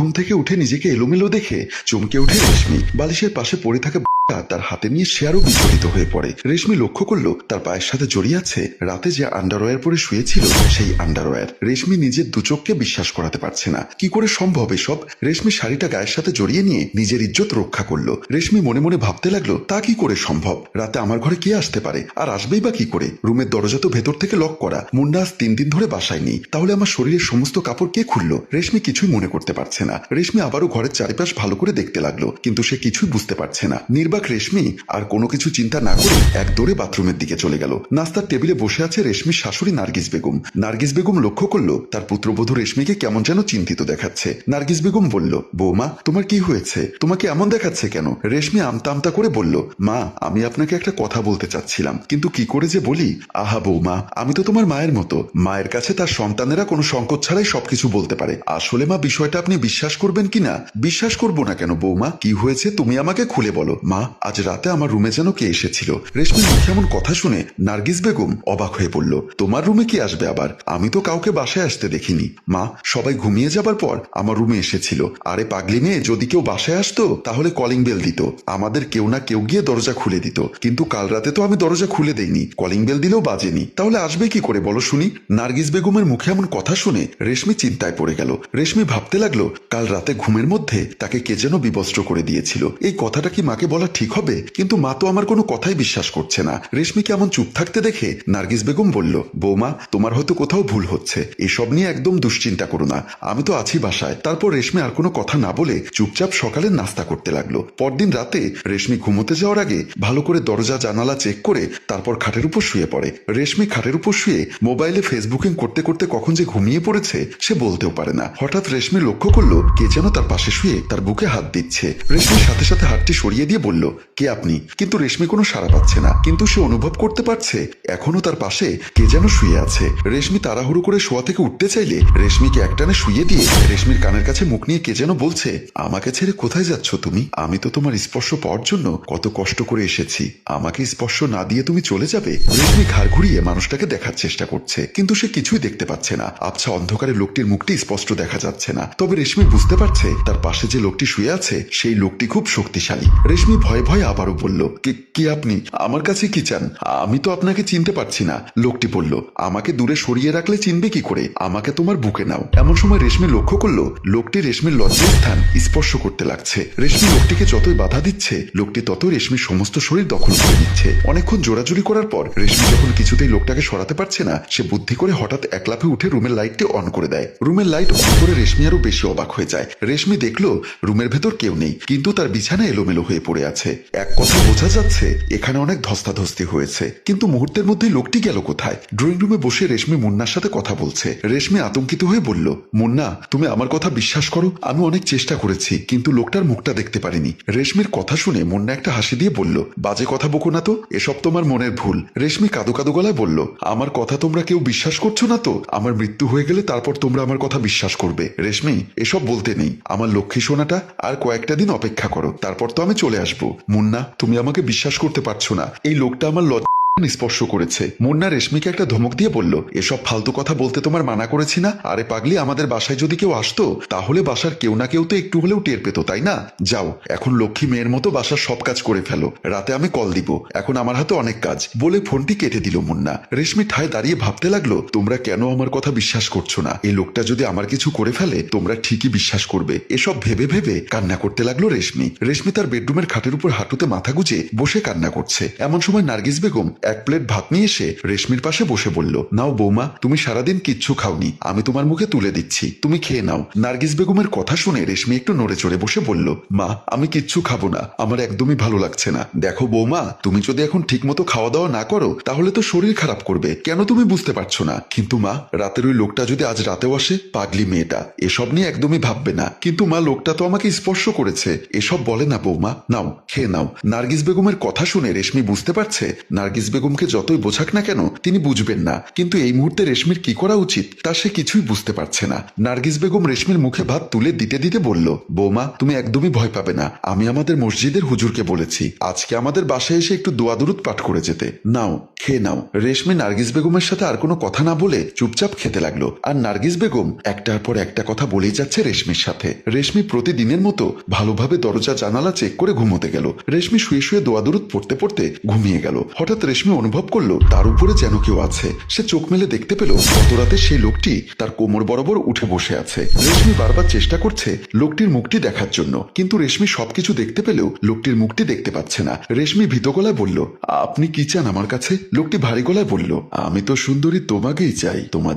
ঘুম থেকে উঠে নিজেকে এলোমেলো দেখে চমকে উঠে রেশমি। বালিশের পাশে পড়ে থাকা তার হাতে নিয়ে সে আরও বিচলিত হয়ে পড়ে। রেশমি লক্ষ্য করল তার পায়ের সাথে জড়িয়ে আছে রাতে যে আন্ডারওয়্যার পরে শুয়েছিল সেই আন্ডারওয়্যার রেশমি নিজের দুচোখকে বিশ্বাস করাতে পারছে না। কি করে সম্ভব এসব? রেশমি শাড়িটা গায়ের সাথে জড়িয়ে নিয়ে নিজের ইজ্জত রক্ষা করল। রেশমি মনে মনে ভাবতে লাগল, তা কি করে সম্ভব? রাতে আমার ঘরে কে আসতে পারে? আর আসবেই বা কি করে? রুমের দরজা তো ভেতর থেকে লক করা। মুন্ডা আজ তিন দিন ধরে বাসায় নেই। তাহলে আমার শরীরের সমস্ত কাপড় কে খুললো? রেশমি কিছুই মনে করতে পারছে না। রেশমি আবারও ঘরের চারিপাশ ভালো করে দেখতে লাগল, কিন্তু সে কিছুই বুঝতে পারছে না। নির্বাক রেশমি আর কোনো কিছু চিন্তা না করে এক দৌড়ে বাথরুমের দিকে চলে গেল। নাস্তার টেবিলে বসে আছে রেশমির শাশুড়ি নার্গিস বেগম। নার্গিস বেগম লক্ষ্য করল, তার পুত্রবধূ রেশমিকে কেমন যেন চিন্তিত দেখাচ্ছে। নার্গিস বেগম বলল, বৌমা, তোমার কি হয়েছে? তোমাকে এমন দেখাচ্ছে কেন? রেশমি আমতা আমতা করে বলল, মা, আমি আপনাকে একটা কথা বলতে চাচ্ছিলাম। কিন্তু কি করে যে বলি? আহা বৌমা, আমি তো তোমার মায়ের মতো। মায়ের কাছে তার সন্তানেরা কোনো সংকট ছাড়াই সবকিছু বলতে পারে। আসলে মা, বিষয়টা আপনি বিশ্বাস করবেন কি না? বিশ্বাস করব না কেন, বৌমা? কি হয়েছে তুমি আমাকে খুলে বলো। মা, আজ রাতে আমার রুমে যেন কে এসেছিল? রেশমির মুখে এমন কথা শুনে নার্গিস বেগম অবাক হয়ে পড়ল তোমার রুমে কি আসবে আবার? আমি তো কাউকে বাসায় আসতে দেখিনি। মা, সবাই ঘুমিয়ে যাবার পর আমার রুমে এসেছিল। আরে পাগলি মেয়ে, যদি কেউ বাসায় আসতো, তাহলে কলিং বেল দিত। আমাদের কেউ না কেউ গিয়ে দরজা খুলে দিত। কিন্তু কাল রাতে তো আমি দরজা খুলে দেইনি। কলিং বেল দিলেও বাজেনি। তাহলে আসবে কি করে বলো শুনি? নার্গিস বেগমের মুখে এমন কথা শুনে রেশমি চিন্তায় পড়ে গেল। রেশমি ভাবতে লাগল কাল রাতে ঘুমের মধ্যে তাকে কে যেন বিবস্ত্র করে দিয়েছিল। এই কথাটা কি মাকে বলা ঠিক হবে? কিন্তু মা তো আমার কোনো কথাই বিশ্বাস করছে না। রেশমিকে এমন চুপ থাকতে দেখে নার্গিস বেগম বলল, বৌমা, তোমার হয়তো কোথাও ভুল হচ্ছে। এসব নিয়ে একদম দুশ্চিন্তা করো না। আমি তো আছি বাসায়। তারপর রেশমি আর কোনো কথা না বলে চুপচাপ সকালে নাস্তা করতে লাগল। পরদিন রাতে রেশমি ঘুমোতে যাওয়ার আগে ভালো করে দরজা জানালা চেক করে তারপর খাটের উপর শুয়ে পড়ে। রেশমি খাটের উপর শুয়ে মোবাইলে ফেসবুকিং করতে করতে কখন যে ঘুমিয়ে পড়েছে সে বলতেও পারে না। হঠাৎ রেশমি লক্ষ্য করল কে যেন তার পাশে শুয়ে তার বুকে হাত দিচ্ছে। রেশমির সাথে সাথে হাতটি সরিয়ে দিয়ে বলল, কে আপনি? কিন্তু রেশমি কোনো সাড়া পাচ্ছে না। কিন্তু সে অনুভব করতে পারছে, এখনও তার পাশে কে যেন শুয়ে আছে। রেশমি তাড়াহুড়ো করে শোয়া থেকে উঠতে চাইলে রেশমিকে একটানে শুয়ে দিয়ে রেশমির কানের কাছে মুখ নিয়ে কে যেন বলছে, আমাকে ছেড়ে কোথায় যাচ্ছ তুমি? আমি তো তোমার স্পর্শ পাওয়ার জন্য কত কষ্ট করে এসেছি। আমাকে স্পর্শ না দিয়ে তুমি চলে যাবে? রেশমি ঘাড় ঘুরিয়ে মানুষটাকে দেখার চেষ্টা করছে, কিন্তু সে কিছুই দেখতে পাচ্ছে না। আবছা অন্ধকারে লোকটির মুখটি স্পষ্ট দেখা যাচ্ছে না। তবে রেশমি বুঝতে পারছে তার পাশে যে লোকটি শুয়ে আছে, সেই লোকটি খুব শক্তিশালী। রেশমি ভয়ে ভয়ে আবারও বলল, "কে- আপনি? আমার কাছে কি চান? আমি তো আপনাকে চিনতে পারছি না। লোকটি বলল, আমাকে দূরে সরিয়ে রাখলে চিনবে কি করে? আমাকে তোমার বুকে নাও। এমন সময় রেশমি লক্ষ্য করল, লোকটি রেশমির লজ্জার স্থান স্পর্শ করতে লাগছে। রেশমি লোকটিকে যতই বাধা দিচ্ছে, লোকটি তত রেশমির সমস্ত শরীর দখল করে দিচ্ছে অনেকক্ষণ জোরাজুরি করার পর, রেশমি যখন কিছুতেই লোকটাকে সরাতে পারছে না, সে বুদ্ধি করে হঠাৎ এক লাফে উঠে রুমের লাইটটি অন করে দেয়। রুমের লাইট অন করে রেশমি আরও বেশি অবাক হয়ে যায়। রেশমি দেখল রুমের ভেতর কেউ নেই, কিন্তু তার বিছানা এলোমেলো হয়ে পড়ে আছে। এক কথা বোঝা যাচ্ছে, এখানে অনেক ধস্তাধস্তি হয়েছে। কিন্তু মুহূর্তের মধ্যে লোকটি গেল কোথায়? ড্রয়িং রুমে বসে রেশমি মুন্নার সাথে কথা বলছে। রেশমি আতঙ্কিত হয়ে বলল, মুন্না, তুমি আমার কথা বিশ্বাস করো, আমি অনেক চেষ্টা করেছি, কিন্তু লোকটার মুখটা দেখতে পারিনি। রেশমির কথা শুনে মুন্না একটা হাসি দিয়ে বলল, বাজে কথা বকো না তো, এসব তোমার মনের ভুল। রেশমি কাদো কাদো গলায় বলল, আমার কথা তোমরা কেউ বিশ্বাস করছ না তো? আমার মৃত্যু হয়ে গেলে তারপর তোমরা আমার কথা বিশ্বাস করবে। রেশমি, এসব বলতে নেই। আমার লক্ষ্মী সোনাটা আর কয়েকটা দিন অপেক্ষা করো, তারপর তো আমি চলে আসব। মুন্না, তুমি আমাকে বিশ্বাস করতে পারছ না। এই লোকটা আমার লজ্জা স্পর্শ করেছে। মুন্না রেশমিকে একটা ধমক দিয়ে বলল, এসব ফালতু কথা বলতে তোমার মানা করেছি না? আরে পাগলি, আমাদের বাসায় যদি কেউ আসতো, তাহলে বাসার কেউ না কেউ তো একটু হলেও টের পেতো, তাই না? যাও, এখন লক্ষ্মী মেয়ের মতো বাসার সব কাজ করে ফেলো। রাতে আমি কল দিব, এখন আমার হাতে অনেক কাজ। বলে ফোনটি কেটে দিল মুন্না। রেশমি ঠায় দাঁড়িয়ে ভাবতে লাগল, তোমরা কেন আমার কথা বিশ্বাস করছ না? এই লোকটা যদি আমার কিছু করে ফেলে, তোমরা ঠিকই বিশ্বাস করবে। এসব ভেবে ভেবে কান্না করতে লাগল রেশমি। রেশমি তার বেডরুমের খাটের উপর হাঁটুতে মাথা গুজে বসে কান্না করছে। এমন সময় নার্গিস বেগম এক প্লেট ভাত নিয়ে এসে রেশমির পাশে বসে বলল, নাও বৌমা, তুমি সারাদিন কিচ্ছু খাওনি। আমি তোমার মুখে তুলে দিচ্ছি। তুমি খেয়ে নাও। নার্গিস বেগমের কথা শুনে রেশমি একটু নড়ে চড়ে বসে বলল, মা, আমি কিচ্ছু খাব না। আমার একদমই ভালো লাগছে না। দেখো বৌমা, তুমি যদি এখন ঠিক মতো খাওয়া দাওয়া না করো, তাহলে তো শরীর খারাপ করবে। কেন তুমি বুঝতে পারছ না? কিন্তু মা, রাতের ওই লোকটা যদি আজ রাতেও আসে, পাগলি মেয়েটা, এসব নিয়ে একদমই ভাববে না। কিন্তু মা, লোকটা তো আমাকে স্পর্শ করেছে। এসব বলে না বৌমা, নাও, খেয়ে নাও। নার্গিস বেগমের কথা শুনে রেশমি বুঝতে পারছে, নার্গিস বেগমকে যতই বোঝাক না কেন, তিনি বুঝবেন না। কিন্তু এই মুহূর্তে রেশমির কি করা উচিত, তা সে কিছুই বুঝতে পারছে না। নার্গিস বেগম রেশমির মুখে ভাত তুলে দিতে দিতে বলল, বৌমা, তুমি একদমই ভয় পাবে না। আমি আমাদের মসজিদের হুজুরকে বলেছি, আজকে আমাদের বাসায় এসে একটু দোয়া দুরুদ পাঠ করে যেতে। নাও, খেয়ে নাও। রেশমি নার্গিস বেগমের সাথে আর কোনো কথা না বলে চুপচাপ খেতে লাগল। আর নার্গিস বেগম একটার পর একটা কথা বলেই যাচ্ছে রেশমির সাথে। রেশমি প্রতিদিনের মতো ভালোভাবে দরজা জানালা চেক করে ঘুমোতে গেল। রেশমি শুয়ে শুয়ে দোয়া দুরুদ পড়তে পড়তে ঘুমিয়ে গেল। হঠাৎ রেশমি অনুভব করল, তার উপরে যেন কেউ আছে। সে চোখ মেলে দেখতে পেল, গত রাতে সেই লোকটি তার কোমর বরাবর উঠে বসে আছে। রেশমি বারবার চেষ্টা করছে লোকটির মুখটি দেখার জন্য, কিন্তু রেশমি সবকিছু দেখতে পেলেও লোকটির মুখটি দেখতে পাচ্ছে না। রেশমি ভীত গলায় বলল, আপনি কি চান আমার কাছে? লোকটি ভারী গলায় বলল, আমি তো সুন্দরী, তোমাকেই চাই, তোমার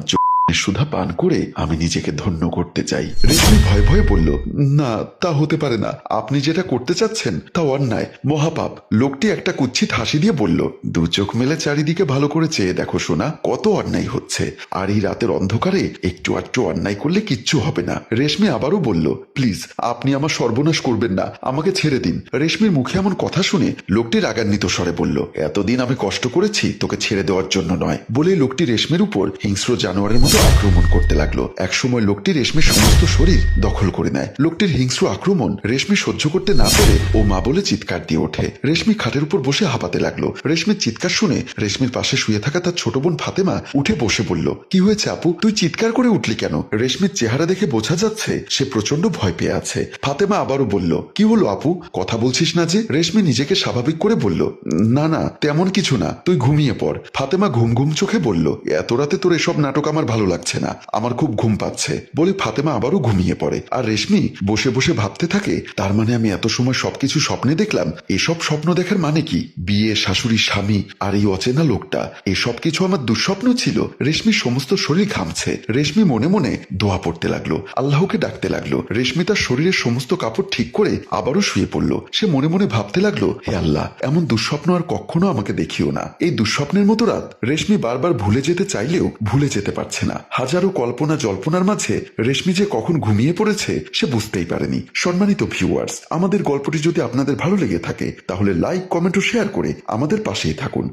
সুধা পান করে আমি নিজেকে ধন্য করতে চাই। রেশমি ভয় ভয়ে বলল, না, তা হতে পারে না। আপনি যেটা করতে চাচ্ছেন, তা অন্যায়। মহাপাপ। লোকটি একটা কুচ্ছিত হাসি দিয়ে বলল, দু চোখ মেলে চারিদিকে ভালো করে চেয়ে দেখো শোনা কত অন্যায় হচ্ছে। আর এই রাতের অন্ধকারে একটু আধটু অন্যায় করলে কিচ্ছু হবে না। রেশমি আবারও বলল, প্লিজ, আপনি আমার সর্বনাশ করবেন না। আমাকে ছেড়ে দিন। রেশমির মুখে এমন কথা শুনে লোকটি রাগান্বিত স্বরে বলল, এতদিন আমি কষ্ট করেছি, তোকে ছেড়ে দেওয়ার জন্য নয়। বলে লোকটি রেশমির উপর হিংস্র জানোয়ারের মতো আক্রমণ করতে লাগল। একসময় লোকটি রেশমির সমস্ত শরীর দখল করে নেয়। লোকটির হিংস্র আক্রমণ রেশমি সহ্য করতে না পেরে ও মা বলে চিৎকার দিয়ে ওঠে। রেশমি খাটের উপর বসে হাঁপাতে লাগল। রেশমির চিৎকার শুনে রেশমির পাশে শুয়ে থাকা তার ছোট বোন ফাতেমা উঠে বসে বলল, কি হয়েছে আপু? তুই চিৎকার করে উঠলি কেন? রেশমির চেহারা দেখে বোঝা যাচ্ছে সে প্রচণ্ড ভয় পেয়ে আছে। ফাতেমা আবারও বলল, কি হলো আপু? কথা বলছিস না যে? রেশমি নিজেকে স্বাভাবিক করে বলল, না না, তেমন কিছু না। তুই ঘুমিয়ে পড়। ফাতেমা ঘুম ঘুম চোখে বলল, এত রাতে তোর এসব নাটক আমার ভালো লাগছে না। আমার খুব ঘুম পাচ্ছে। বলে ফাতেমা আবারও ঘুমিয়ে পড়ে। আর রেশমি বসে বসে ভাবতে থাকে, তার মানে আমি এত সময় সবকিছু স্বপ্নে দেখলাম। এসব স্বপ্ন দেখার মানে কি? বিয়ে, শাশুড়ি, স্বামী, আর এই অচেনা লোকটা। এসব কিছু আমার দুঃস্বপ্ন ছিল। রেশমির সমস্ত শরীর ঘামছে। রেশমি মনে মনে দোয়া পড়তে লাগল, আল্লাহকে ডাকতে লাগল। রেশমি তার শরীরের সমস্ত কাপড় ঠিক করে আবারও শুয়ে পড়ল। সে মনে মনে ভাবতে লাগল, হে আল্লাহ, এমন দুঃস্বপ্ন আর কখনো আমাকে দেখিও না। এই দুঃস্বপ্নের মতো রাত রেশমি বারবার ভুলে যেতে চাইলেও ভুলে যেতে পারছে না। হাজারো কল্পনা জল্পনার মাঝে রেশমি যে কখন ঘুমিয়ে পড়েছে, সে বুঝতেই পারেনি। সম্মানিত ভিউয়ার্স আমাদের গল্পটি যদি আপনাদের ভালো লেগে থাকে, তাহলে লাইক কমেন্ট ও শেয়ার করে আমাদের পাশেই থাকুন।